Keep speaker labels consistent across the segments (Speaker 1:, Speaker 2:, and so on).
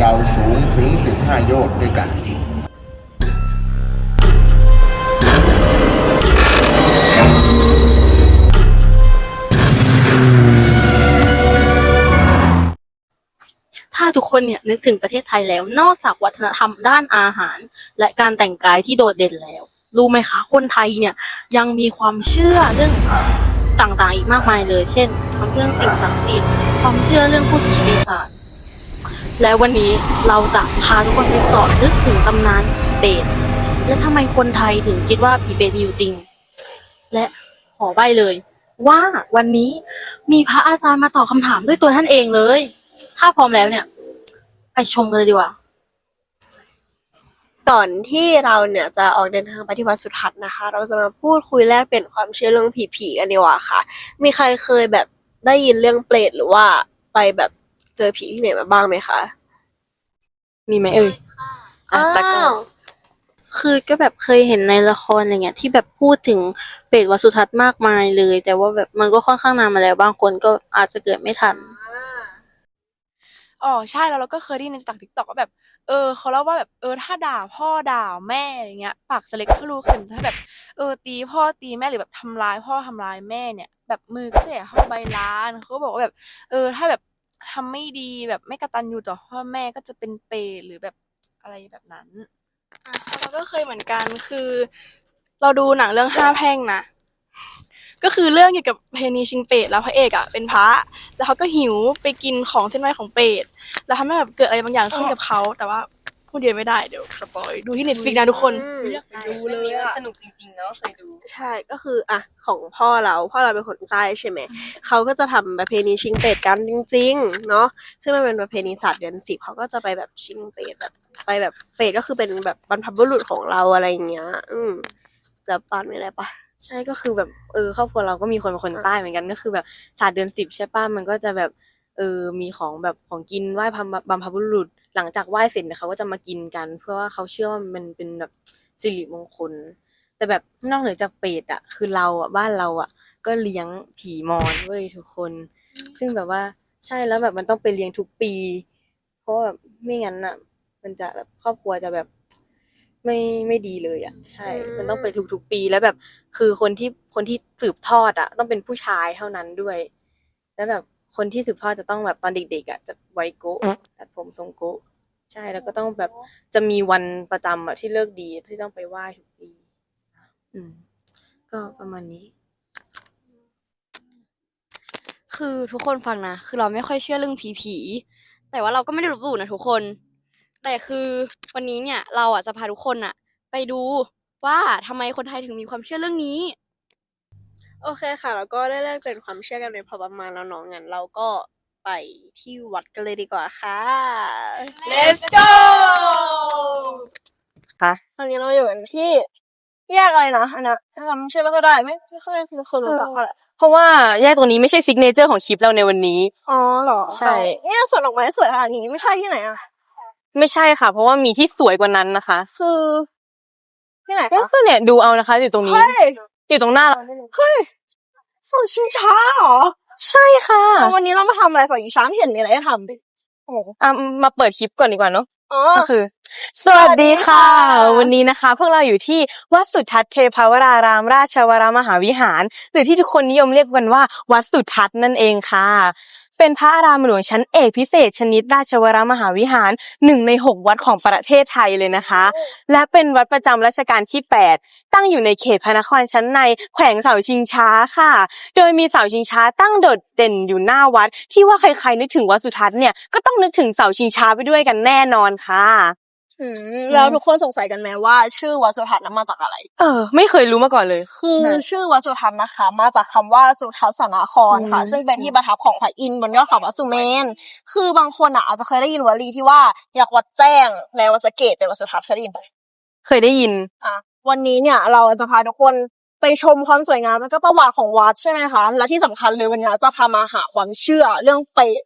Speaker 1: ยาวสูงถึง 15 โยชน์ด้วยกัน
Speaker 2: ถ้าทุกคนเนี่ยนึกถึงประเทศไทยแล้ว นอกจากวัฒนธรรมด้านอาหาร และการแต่งกายที่โดดเด่นแล้ว รู้ไหมคะ คนไทยเนี่ยยังมีความเชื่อเรื่องต่างๆอีกมากมายเลย เช่นความเรื่องสิ่งศักดิ์สิทธิ์ความเชื่อเรื่องพูดผีปีศาจ และวันนี้เราจะพาทุกคนไปเจาะลึกถึงตำนานผีเปรตและทำไมคนไทยถึงคิดว่าผีเปรตมีอยู่จริง และขอใบเลย ว่าวันนี้มีพระอาจารย์มาตอบคำถามด้วยตัวท่านเองเลย ถ้าพร้อมแล้วเนี่ย ไปชมกันเลยดีกว่า
Speaker 3: ก่อนที่เราเนี่ยจะออกเดินทางไปที่วัดสุทัศน์นะคะ เราจะมาพูดคุยแลกเปลี่ยนความเชื่อเรื่องผีๆกันดีกว่าค่ะ มีใครเคยแบบได้ยินเรื่องเปรตหรือว่าไปแบบ เจอผีที่ไหนมาบ้างไหมคะ
Speaker 4: มีไหมเอ่ยอะ
Speaker 3: อ้า
Speaker 4: ตะกร้า
Speaker 3: ว
Speaker 2: คือก็แบบเคยเห็นในละครอะไรเงี้ยที่แบบพูดถึงเปรตวัดสุทัศน์มากมายเลย แต่ว่าแบบมันก็ค่อนข้างนานมาแล้วบางคนก็อาจจะเกิดไม่ทัน
Speaker 4: อ๋อใช่แล้วเราก็เคยได้ยินในจากทิกตอกว่าแบบ เออเขาเล่าว่าแบบเออถ้าด่าพ่อด่าแม่อย่างเงี้ยปากจะเล็กเท่ารูเข็มถ้าแบบเออตีพ่อตีแม่หรือแบบทำร้ายพ่อทำร้ายแม่เนี่ย แบบมือก็จะเข้าใบลานเขาก็บอกว่าแบบ เออถ้าแบบ ทำไม่ดีแบบไม่กระตันอยู่ต่อพ่อแม่ก็จะเป็นเปรหรือแบบอะไรแบบนั้น
Speaker 5: อะเราก็เคยเหมือนกันคือ เราดูหนังเรื่องห้าแพร่งนะก็คือเรื่องเกี่ยวกับเพนีชิงเปรตแล้วพระเอกอะเป็นพระ แล้วเขาก็หิวไปกินของเส้นไหว้ของเปรตแล้วทำให้แบบเกิดอะไรบางอย่างขึ้นกับเขาแต่ว่า พูดเยอะไม่ได้เดี๋ยวสปอยดูที่เน็ตฟิกนะทุกคน
Speaker 3: อืม
Speaker 4: ดูเลยสนุกจริงๆเนาะเคยดู
Speaker 3: ใช่ก็คืออะของพ่อเราพ่อเราเป็นคนใต้ใช่ไหมเขาก็จะทำประเพณีชิงเปรตกันจริง ๆ เนาะซึ่งมันเป็นประเพณีศาสตร์เดือนสิบเขาก็จะไปแบบชิงเปรตแบบไปแบบเปรตก็คือเป็นแบบบรรพบุรุษของเราอะไรอย่างเงี้ย อืมจะปานมีอะไรปะ
Speaker 4: ใช่ก็คือแบบเออครอบครัวเราก็มีคนเป็นคนใต้เหมือนกันก็คือแบบศาสตร์เดือนสิบใช่ป่ะมันก็จะแบบเออมีของแบบของกินไหว้พระบรรพบุรุษ หลังจากไหว้เสร็จเนี่ยเขาก็จะมากินกัน เพื่อว่าเขาเชื่อว่ามันเป็นแบบสิริมงคล แต่แบบนอกเหนือจากเปรตอะคือเราอะบ้านเราอะก็เลี้ยงผีมอนเว้ยทุกคน ซึ่งแบบว่าใช่แล้วแบบมันต้องไปเลี้ยงทุกปี เพราะว่าแบบไม่งั้นอะมันจะแบบครอบครัวจะแบบไม่ไม่ดีเลยอะ ใช่ มันต้องไปทุกๆปีแล้วแบบ คือคนที่คนที่สืบทอดอะ ต้องเป็นผู้ชายเท่านั้นด้วย แล้วแบบ คนที่สืบทอดจะต้องแบบตอนเด็กๆอะจะไว้โกะตัดผมทรงโกะใช่แล้วก็ต้องแบบจะมีวันประจำอะที่เลิกดีที่ต้องไปไหว้ทุกปีอืม ก็ประมาณนี้
Speaker 6: คือทุกคนฟังนะ คือเราไม่ค่อยเชื่อเรื่องผีผีๆแต่ว่าเราก็ไม่ได้ลบหลู่นะทุกคน แต่คือวันนี้เนี่ย เราอะจะพาทุกคนอะ ไปดูว่าทำไมคนไทยถึงมีความเชื่อเรื่องนี้
Speaker 3: โอเคค่ะ แล้วก็ได้แลกเปลี่ยนความเชื่อกันไปพอประมาณแล้วเน้องงั้นเราก็ไปที่วัดกันเลยดีกว่าค่ะ
Speaker 5: Let's go
Speaker 4: ค่ะ
Speaker 3: ตอนนี้เราอยู่กันที่แยกอะไรนะอันนะจำชื่อไม่ค่อยได้ไม่ไม่ค่อยคือคนรู้จักเท่าไหร่
Speaker 4: เพราะว่าแยกตรงนี้ไม่ใช่ซิกเนเจอร์ของคลิปเราในวันนี้
Speaker 3: อ๋อเหรอ
Speaker 4: ใช่
Speaker 3: เนี่ยสวนดอกไม้สวยขนาดนี้ไม่ใช่ที่ไหนอะ
Speaker 4: ไม่ใช่ค่ะ เพราะว่ามีที่สวยกว่านั้นนะคะ
Speaker 3: คือที่ไหน
Speaker 4: ก็
Speaker 3: คะ
Speaker 4: คือเนี่ยดูเอานะคะ อยู่ตรงนี้
Speaker 3: เฮ้ย
Speaker 4: อยู่ตรงหน้าเรา
Speaker 3: เฮ้ยสวนชิงช้าเหรอ
Speaker 4: ใช่ค่ะ
Speaker 3: แล้ววันนี้เรามาทำอะไรสวนชิงช้าไม่เห็นมีอะไรให้ทำดิโอ้โห
Speaker 4: อะมาเปิดคลิปก่อนดีกว่าเนาะ
Speaker 3: อ๋อ
Speaker 4: ก็คือ สวัสดีค่ะ
Speaker 3: สวัสดีค่ะ
Speaker 4: วันนี้นะคะ พวกเราอยู่ที่วัดสุทัศน์เทพาวรารามราชวรมหาวิหาร หรือที่ทุกคนนิยมเรียกกันว่า วัดสุทัศน์นั่นเองค่ะ เป็นพระอารามหลวงชั้นเอกพิเศษ ชนิดราชวรมหาวิหารหนึ่งในหกวัดของประเทศไทยเลยนะคะ และเป็นวัดประจำรัชกาลที่ 8 ตั้งอยู่ในเขตพระนครชั้นในแขวงเสาชิงช้าค่ะ โดยมีเสาชิงช้าตั้งโดดเด่นอยู่หน้าวัด ที่ว่าใครๆนึกถึงวัดสุทัศน์เนี่ยก็ต้องนึกถึงเสาชิงช้าไปด้วยกันแน่นอนค่ะ
Speaker 3: อืม แล้วทุกคนสงสัยกันไหมว่า ชื่อวัดสุทัศน์นั้นมาจากอะไร
Speaker 4: เออ ไม่เคยรู้มาก่อนเลย
Speaker 3: คือชื่อวัดสุทัศน์นะคะ มาจากคำว่าสุทัศนครค่ะ
Speaker 4: อืม
Speaker 3: ซึ่งเป็นที่ประทับของพระอินทร์บนยอดเขาวัดสุเมน คือบางคนอะอาจจะเคยได้ยินวลีที่ว่าอยากวัดแจ้งแล้ววัดสะเกตเป็นวัดสุทัศน์เคยได้ยินไหม
Speaker 4: เคยได้ยิน
Speaker 3: อะวันนี้เนี่ยเราจะพาทุกคนไปชมความสวยงามแล้วก็ประวัติของวัดใช่ไหมคะ และที่สำคัญเลยวันนี้จะพามาหาความเชื่อเรื่องเปรต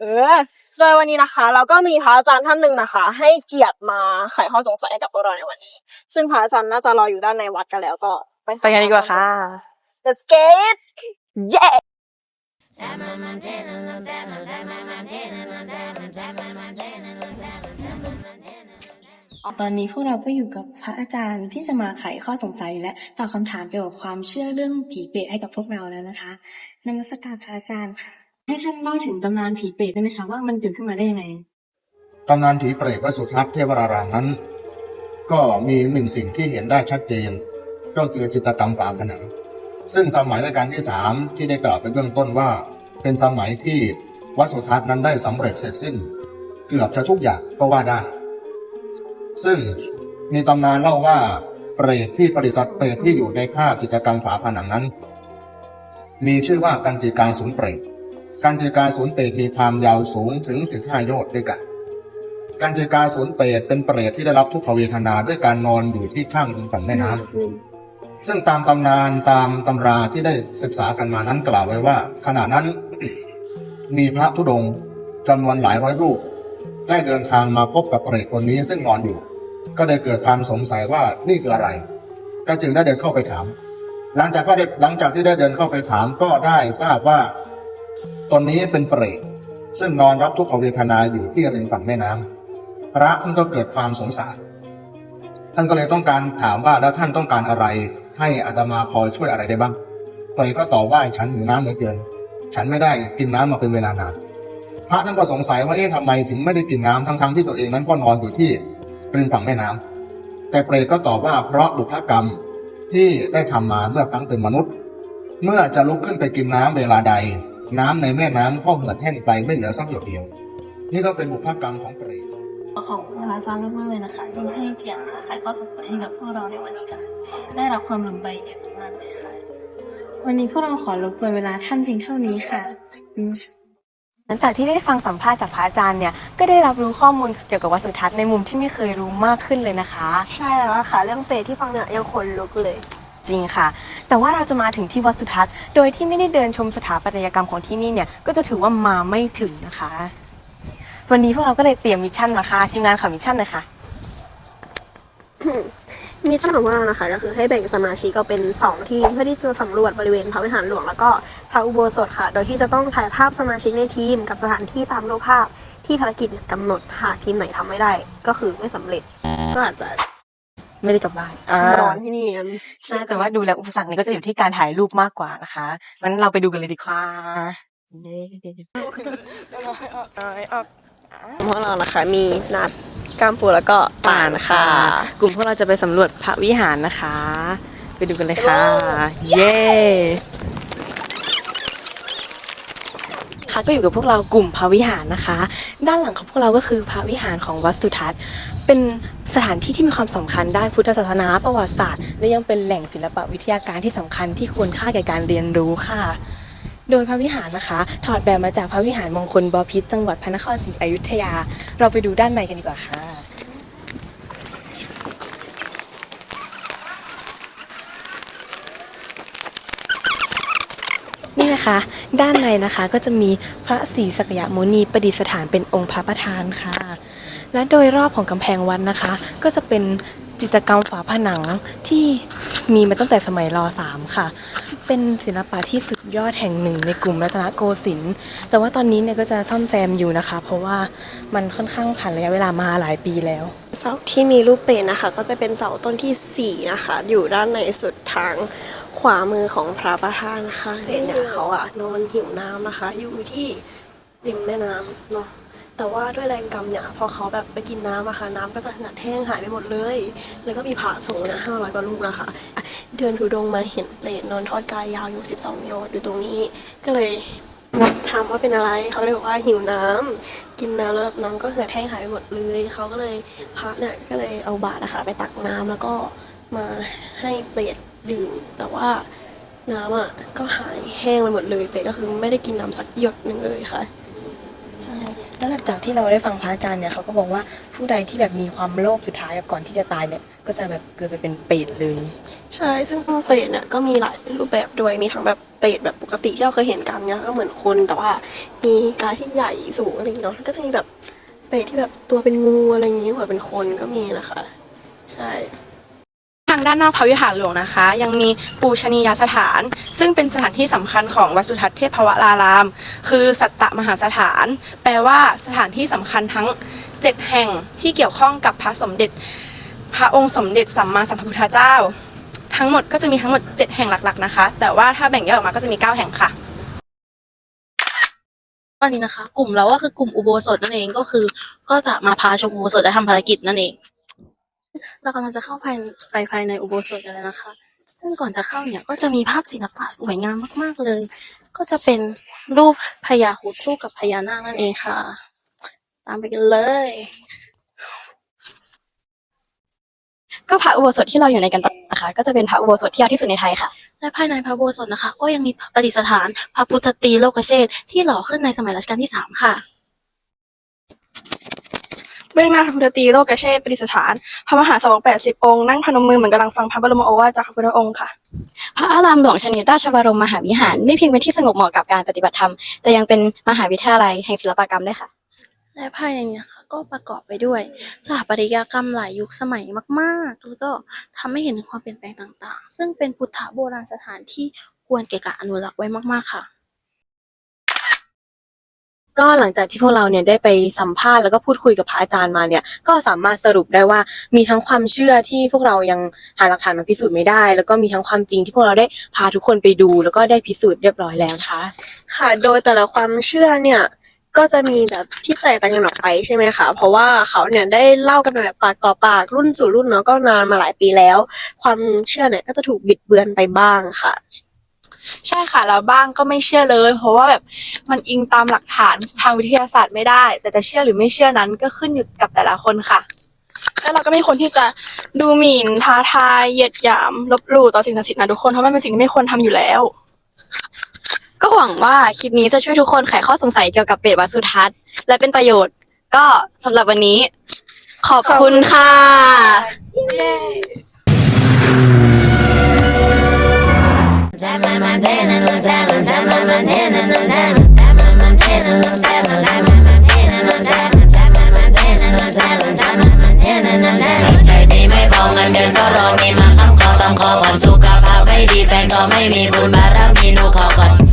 Speaker 3: เออ โดยวันนี้นะคะ เราก็มีพระอาจารย์ท่านหนึ่งนะคะ ให้เกียรติมาไขข้อสงสัยให้กับพวกเราในวันนี้ ซึ่งพระอาจารย์น่าจะรออยู่ด้านในวัดกันแล้วก็ไป
Speaker 4: ไปกันดีกว่าค่ะ
Speaker 3: Let's get
Speaker 4: เย้
Speaker 7: Salmon Montana, Salmon, Salmon Montana, Salmon, Salmon Montana. ตอนนี้พวกเราก็อยู่กับพระอาจารย์ที่จะมาไขข้อสงสัยและตอบคำถามเกี่ยวกับความเชื่อเรื่องผีเปรตให้กับพวกเราแล้วนะคะนมัสการพระอาจารย์ค่ะ ให้ท่านเล่าถึงตำนานผีเปรตได้ไหมคะว่ามันเกิดขึ้นมาได้ยังไง
Speaker 1: ตำนานผีเปรตวัดสุทัศน์เทวรารามนั้น ก็มีหนึ่งสิ่งที่เห็นได้ชัดเจน ก็คือจิตกรรมฝาผนังซึ่งสมัยรัชกาลที่สามที่ได้กล่าวไปเบื้องต้นว่า เป็นสมัยที่วัดสุทัศน์นั้นได้สำเร็จเสร็จสิ้น เกือบจะทุกอย่างก็ว่าได้ ซึ่งมีตำนานเล่าว่าเปรตที่ประดิษฐ์เปรตที่อยู่ในภาพจิตกรรมฝาผนังนั้น มีชื่อว่ากันจิกาศูนเปรต กันจิกาศูนย์เปรตมีความยาวสูงถึงสิบห้าโยชน์ด้วยกันกันจิกาศูนย์เปรตเป็นเปรตที่ได้รับทุกขเวทนาด้วยการนอนอยู่ที่ข้างริมฝั่งแม่น้ำซึ่งตามตำนานตามตำราที่ได้ศึกษากันมานั้นกล่าวไว้ว่า ขณะนั้น มีพระธุดงค์จำนวนหลายร้อยรูป ได้เดินทางมาพบกับเปรตคนนี้ซึ่งนอนอยู่ ก็ได้เกิดความสงสัยว่านี่คืออะไร ก็จึงได้เดินเข้าไปถาม หลังจากก็ได้หลังจากที่ได้เดินเข้าไปถามก็ได้ทราบว่า ตนนี้เป็นเปรตซึ่งนอนรับทุกขเวทนาอยู่ที่ริมฝั่งแม่น้ำพระท่านก็เกิดความสงสาร ท่านก็เลยต้องการถามว่าแล้วท่านต้องการอะไร ให้อาตมาพอยช่วยอะไรได้บ้างเปรตก็ตอบว่าฉันหิวน้ำเหลือเกิน ฉันไม่ได้กินน้ำมาเป็นเวลานานพระท่านก็สงสัยว่าเอ๊ะทำไมถึงไม่ได้กินน้ำทั้งๆที่ตัวเองนั้นก็นอนอยู่ที่ริมฝั่งแม่น้ำแต่เปรตก็ตอบว่าเพราะบุพกรรมที่ได้ทำมาเมื่อครั้งเป็นมนุษย์ เมื่อจะลุกขึ้นไปกินน้ำเวลาใด น้ำในแม่น้ำก็เหือดแห้งไปไม่เหลือสักหยดเดียว นี่ก็เป็นบุพกรรมของเปรต
Speaker 7: ของพระอาจารย์มากๆเลยนะคะที่ให้เกียรติมาไขข้อสงสัยให้กับพวกเราในวันนี้ค่ะ ได้รับความลำบากอย่างมากเลยค่ะ วันนี้พวกเราขอรบกวนเวลาท่านเพียงเท่านี้ค่ะอืม
Speaker 8: หลังจากที่ได้ฟังสัมภาษณ์จากพระอาจารย์เนี่ย ก็ได้รับรู้ข้อมูลเกี่ยวกับวัดสุทัศน์ในมุมที่ไม่เคยรู้มากขึ้นเลยนะคะ
Speaker 3: ใช่แล้วล่ะค่ะ เรื่องเปรตที่ฟังเนี่ยยังขนลุกเลย
Speaker 8: จริงค่ะ แต่ว่าเราจะมาถึงที่วัดสุทัศน์ โดยที่ไม่ได้เดินชมสถาปัตยกรรมของที่นี่เนี่ยก็จะถือว่ามาไม่ถึงนะคะ วันนี้พวกเราก็เลยเตรียมมิชชั่นมาค่ะทีมงานขอมิชชั่นหน่อยค่ะ
Speaker 3: มิชชั่นของพวกเรานะคะก็คือให้แบ่งสมาชิกก็เป็น 2 ทีมเพื่อที่จะสำรวจบริเวณพระวิหารหลวงแล้วก็พระอุโบสถค่ะ โดยที่จะต้องถ่ายภาพสมาชิกในทีม กับสถานที่ตามรูปภาพที่ภารกิจกำหนดหากทีมไหนทำไม่ได้ ก็คือไม่สำเร็จก็อาจจะ
Speaker 8: ไม่ได้กลับบ้านอ่า
Speaker 3: นอนที่นี่กัน
Speaker 8: ใช่แต่ว่าดูแล้วอุปสรรคนี้ก็จะอยู่ที่การถ่ายรูปมากกว่านะคะงั้นเราไปดูกันเลยดีกว่า
Speaker 3: พวกเรานะคะ มีนัดกามปูแล้วก็ปานค่ะ
Speaker 8: กลุ่มพวกเราจะไปสำรวจพระวิหารนะคะ ไปดูกันเลยค่ะ เย้ค่ะก็อยู่กับพวกเรากลุ่มพระวิหารนะคะ ด้านหลังของพวกเราก็คือพระวิหารของวัดสุทัศน์ เป็นสถานที่ที่มีความสำคัญด้านพุทธศาสนาประวัติศาสตร์ และยังเป็นแหล่งศิลปวิทยาการที่สำคัญที่ควรค่าแก่การเรียนรู้ค่ะ โดยพระวิหารนะคะ ถอดแบบมาจากพระวิหารมงคลบพิตรจังหวัดพระนครศรีอยุธยา เราไปดูด้านในกันดีกว่าค่ะนี่นะคะ ด้านในนะคะก็จะมีพระศรีสักยมุนีประดิษฐานเป็นองค์พระประธานค่ะ และโดยรอบของกำแพงวัดนะคะ ก็จะเป็นจิตรกรรมฝาผนังที่มีมาตั้งแต่สมัยรสามค่ะ เป็นศิลปะที่สุดยอดแห่งหนึ่งในกลุ่มรัตนโกสินทร์ แต่ว่าตอนนี้เนี่ยก็จะซ่อมแซมอยู่นะคะ เพราะว่ามันค่อนข้างผ่านระยะเวลามาหลายปีแล้ว
Speaker 3: เสาที่มีรูปเปรตนะคะ ก็จะเป็นเสาต้นที่ 4 นะคะ อยู่ด้านในสุดทางขวามือของพระประธานนะคะเห็นเนี่ยเขาอะนอนหิวน้ำนะคะ อยู่ที่ริมแม่น้ำเนาะ แต่ว่าด้วยแรงกรรมเนี่ยพอเขาแบบไปกินน้ำอะค่ะน้ำก็จะเหือดแห้งหายไปหมดเลย แล้วก็มีผาสูงนะห้าร้อยกว่าลูกนะคะเดินทุดงมาเห็นเปรตนอนทอดกายยาวอยู่12โยชน์อยู่ตรงนี้ก็เลยถามว่าเป็นอะไรเขาเลยบอกว่าหิวน้ำกินน้ำแล้วแบบน้ำก็เหือดแห้งหายไปหมดเลยเขาก็เลยพระเนี่ยก็เลยเอาบาตรนะคะไปตักน้ำแล้วก็มาให้เปรตดื่ม แต่ว่าน้ำอะก็หายแห้งไปหมดเลยเปรตก็คือไม่ได้กินน้ำสักหยดหนึ่งเลยค่ะ
Speaker 8: แล้วหลังจากที่เราได้ฟังพระอาจารย์เนี่ยเขาก็บอกว่าผู้ใดที่แบบมีความโลภสุดท้ายก่อนที่จะตายเนี่ย ก็จะแบบเกิดไปเป็นเปรตเลย
Speaker 3: ใช่ซึ่งเปรตเนี่ยก็มีหลายรูปแบบด้วยมีทั้งแบบเปรตแบบปกติที่เราเคยเห็นกันเนี่ยก็เหมือนคนแต่ว่ามีกายที่ใหญ่สูงอะไรอย่างเงี้ยเนาะแล้วก็จะมีแบบเปรตที่แบบตัวเป็นงูอะไรอย่างเงี้ยหัวเป็นคนก็มีนะคะ ใช่
Speaker 5: ด้านนอกพระวิหารหลวงนะคะ ยังมีปูชนียสถาน ซึ่งเป็นสถานที่สำคัญของวัดสุทัศน์เทพวราราม คือสัตตมหาสถาน แปลว่าสถานที่สำคัญทั้ง
Speaker 9: เจ็ดแห่งที่เกี่ยวข้องกับพระสมเด็จ พระองค์สมเด็จสัมมาสัมพุทธเจ้า ทั้งหมดก็จะมีทั้งหมด 7 แห่งหลักๆนะคะ แต่ว่าถ้าแบ่งย่อยออกมาก็จะมี 9 แห่งค่ะ
Speaker 2: ตอนนี้นะคะ กลุ่มเราก็คือกลุ่มอุโบสถนั่นเองก็คือ ก็จะมาพาชมอุโบสถและทำภารกิจนั่นเอง เรากำลังจะเข้าภายไปภายในอุโบสถกันแล้วนะคะ ซึ่งก่อนจะเข้าเนี่ยก็จะมีภาพศิลปะสวยงามมากๆเลย ก็จะเป็นรูปพญาครุดสู้กับพญานาคนั่นเองค่ะ ตามไปกันเลย
Speaker 6: ก็พระอุโบสถที่เราอยู่ในกันตอนนี้นะคะ ก็จะเป็นพระอุโบสถที่ยาวที่สุดในไทยค่ะ
Speaker 2: และภายในพระอุโบสถนะคะ ก็ยังมีประดิษฐานพระพุทธตรีโลกเชษฐ์ที่หล่อขึ้นในสมัยรัชกาลที่สามค่ะ
Speaker 5: เบื้องหน้าพระพุทธตีโลกเชษประดิษฐาน พระมหาสาวกแปดสิบองค์นั่งพนมมือเหมือนกำลังฟังพระบรมโอวาทจากพระพุทธองค์ค่ะ
Speaker 6: พระอารามหลวงชนิดราชบรมมหาวิหาร ไม่เพียงเป็นที่สงบเหมาะกับการปฏิบัติธรรม แต่ยังเป็นมหาวิทยาลัยแห่งศิลปกรรมด้วยค่ะ
Speaker 2: และภายในนี้ค่ะก็ประกอบไปด้วยสถาปัตยกรรมหลายยุคสมัยมากๆ แล้วก็ทำให้เห็นถึงความเปลี่ยนแปลงต่างๆ ซึ่งเป็นพุทธโบราณสถานที่ควรแก่การอนุรักษ์ไว้มากๆค่ะ
Speaker 8: ก็หลังจากที่พวกเราเนี่ยได้ไปสัมภาษณ์แล้วก็พูดคุยกับพระอาจารย์มาเนี่ย ก็สามารถสรุปได้ว่ามีทั้งความเชื่อที่พวกเรายังหาหลักฐานมาพิสูจน์ไม่ได้ แล้วก็มีทั้งความจริงที่พวกเราได้พาทุกคนไปดู แล้วก็ได้พิสูจน์เรียบร้อยแล้วนะคะ
Speaker 3: ค่ะ โดยแต่ละความเชื่อเนี่ยก็จะมีแบบที่แตกต่างกันออกไปใช่ไหมคะ เพราะว่าเขาเนี่ยได้เล่ากันมาแบบปากต่อปากรุ่นสู่รุ่นเนาะก็นานมาหลายปีแล้ว ความเชื่อเนี่ยก็จะถูกบิดเบือนไปบ้างค่ะ
Speaker 5: ใช่ค่ะแล้วบ้างก็ไม่เชื่อเลย เพราะว่าแบบมันอิงตามหลักฐานทางวิทยาศาสตร์ไม่ได้ แต่จะเชื่อหรือไม่เชื่อนั้นก็ขึ้นอยู่กับแต่ละคนค่ะ แล้วเราก็ไม่ควรที่จะดูหมิ่นท้าทายเหยียดหยามลบหลู่ต่อสิ่งศักดิ์สิทธิ์นะทุกคนเพราะมันเป็นสิ่งที่ไม่ควรทำอยู่แล้ว
Speaker 6: ก็หวังว่าคลิปนี้จะช่วยทุกคนไขข้อสงสัยเกี่ยวกับเป็ดวัดสุทัศน์และเป็นประโยชน์ ก็สำหรับวันนี้ ขอบคุณค่ะ
Speaker 5: เย้ Montana, no Sam, Sam, Montana, no Sam, Sam, Montana, no Sam, Sam, Montana, no Sam, Sam, Montana, no Sam, Sam, Montana, no Sam. ใจด
Speaker 10: ีไม่พอเงินเดือนก็รอนี่มาค้ำคอตำคอผ่อนสุขภาพไม่ดีแฟนก็ไม่มีบุญบารมีหนูขอกอด